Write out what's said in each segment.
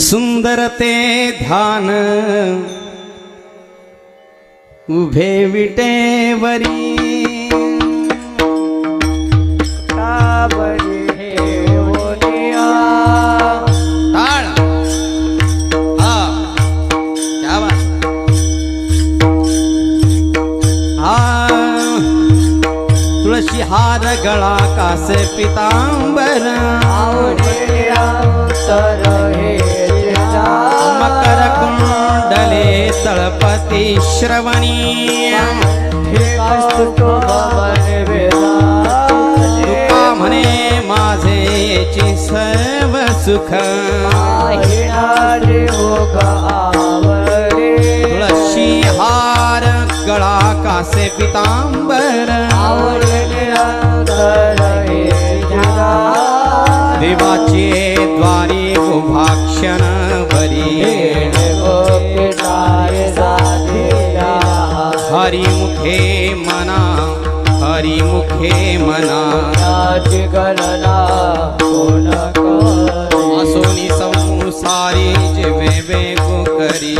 सुंदर ते ध्यान। उभे विटेवरी टाळ हा। क्या बात हा। तुळशी हार गळा तळपती श्रवणी. तुका म्हणे माझेची सर्व सुख. तुळशी हार गळा कासे पितांबर. देवाचे हरिमुखे मना। असोनी संसारी जेवे वेगो करी।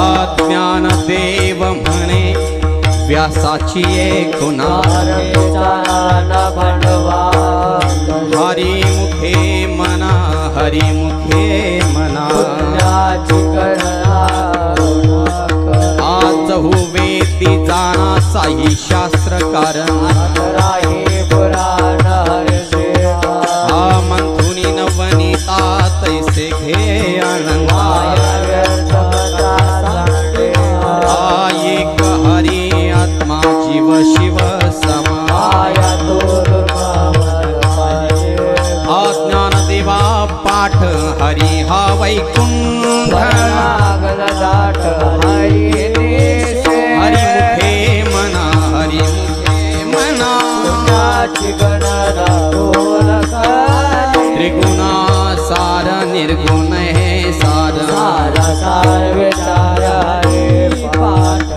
अज्ञान देव म्हणे व्यासाची खुना हरिमुखे कारण। हा मंथुनी नवनीता तैसे घे आनंदा। एक हरी आत्मा जीव शिव समाय अज्ञान देवा पाठ हरी हा वैकुंठ। हरी। निर्गुण हे सार?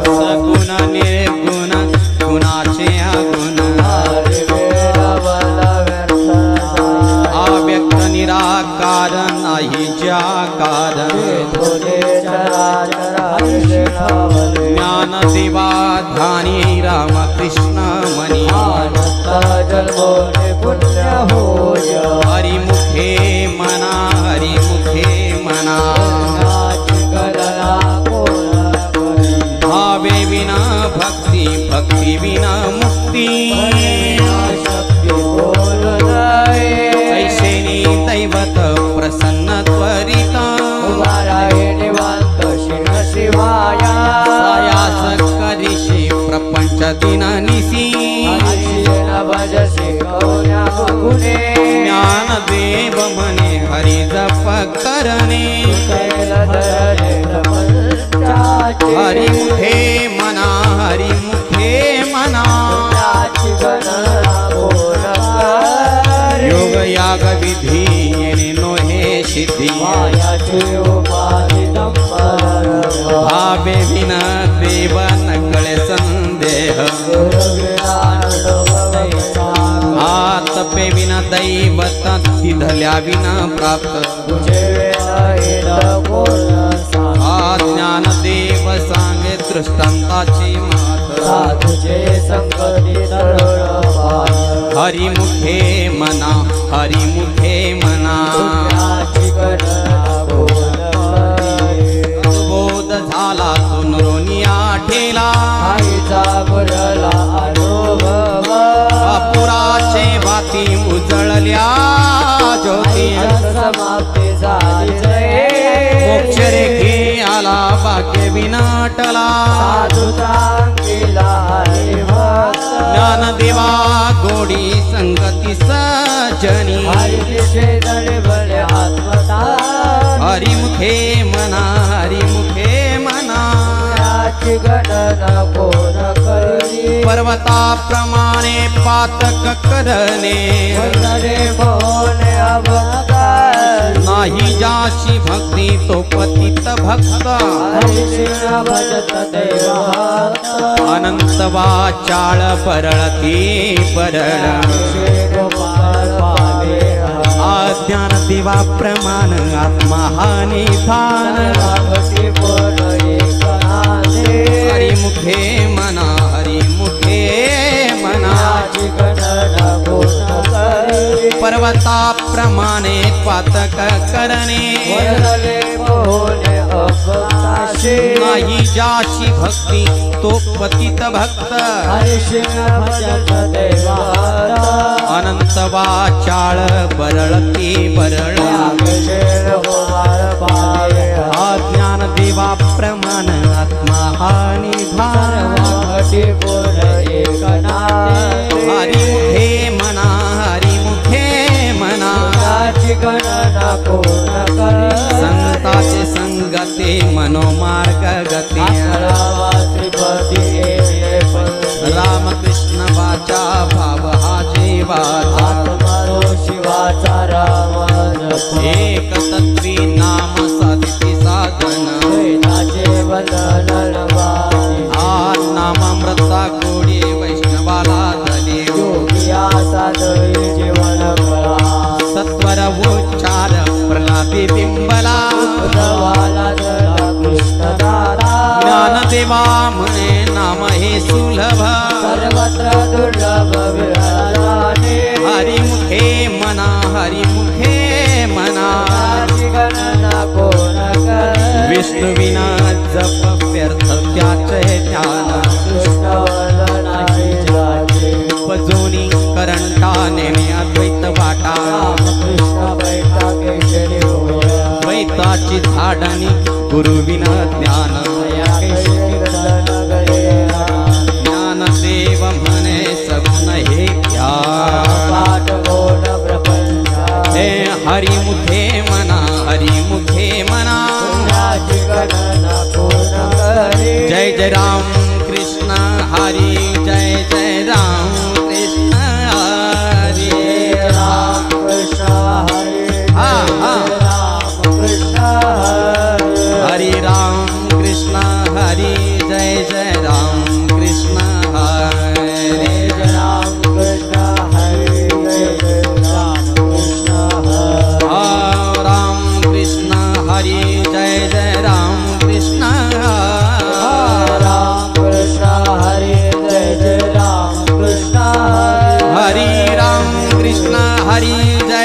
सगुण निर्गुण गुणाचे अगुण। अव्यक्त निराकार नाही ज्याकार ज्ञान देवा ध्यानी रामकृष्ण मनी। हरिमुखे प्रपंच दिन निसी ज्ञान देव म्हणे हरी जप करणे. हरिमुखे मना हरिमुखे मना. योग याग विधी नोहे सिद्धी. भावे विना आतपे विना दैवत तिधल्या विना प्राप्त. हा ज्ञान देव सांगे दृष्टांताची मात. हरिमुखे मना हरिमुखे मना. आला विनाटला. साधू चांगला ज्ञान देवा गोडी संगती सजनी. हरिमुखे मना हरिमुखे मना. याची गणना पर्वताप्रमाणे पातक करणे नाही जाशी भक्ती तो पतित भक्त अनंत वाचाळ परळती परळ श्री गोपाळ पावे हरी. आ ज्ञान देवा प्रमाण आत्मा हा निधान हरिमुखे मना करी पर्वताप्रमाणे पातक करणे नाही जाशी भक्ती तो पतित भक्त। देवाता अनंत वाचाळ बरळती बरळ। अज्ञान देवा प्रमाण आत्मा हा निधान। भक्ती पूर्ण संताचे संगते मनोमार्ग गती. रामकृष्ण वाचा भाव हा आत्मरो शिवाचा राम एक तत्वी प्रल्हादी बिंबला उद्धवाला जरा कृष्ण दादा. ज्ञानदेवा म्हणे नाम हे सुलभ. सर्वत्र दुर्लभ विरलाने हरिमुखे मना हरिमुखे मना. गणना कोण विष्णुविना जप व्यर्थ त्याचे ज्ञान कृष्ण वंदनाची जाचे. उपजोनी द्वैताची झाडानी गुरुविना ज्ञान ज्ञानदेव म्हणे सगुण हे हे हरिमुखे मना हरिमुखे मना. जय जय राम कृष्ण हरी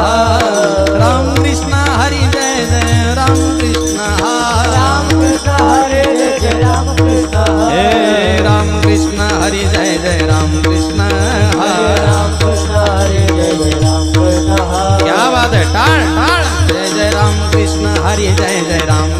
राम कृष्ण हरी जय जय राम कृष्ण राम कृष्ण हरे जय जय राम कृष्ण हे राम कृष्ण हरी जय जय राम कृष्ण राम कृष्ण हरे जय जय राम कृष्ण क्या बात है टाळ टाळ जय जय राम कृष्ण हरी जय जय राम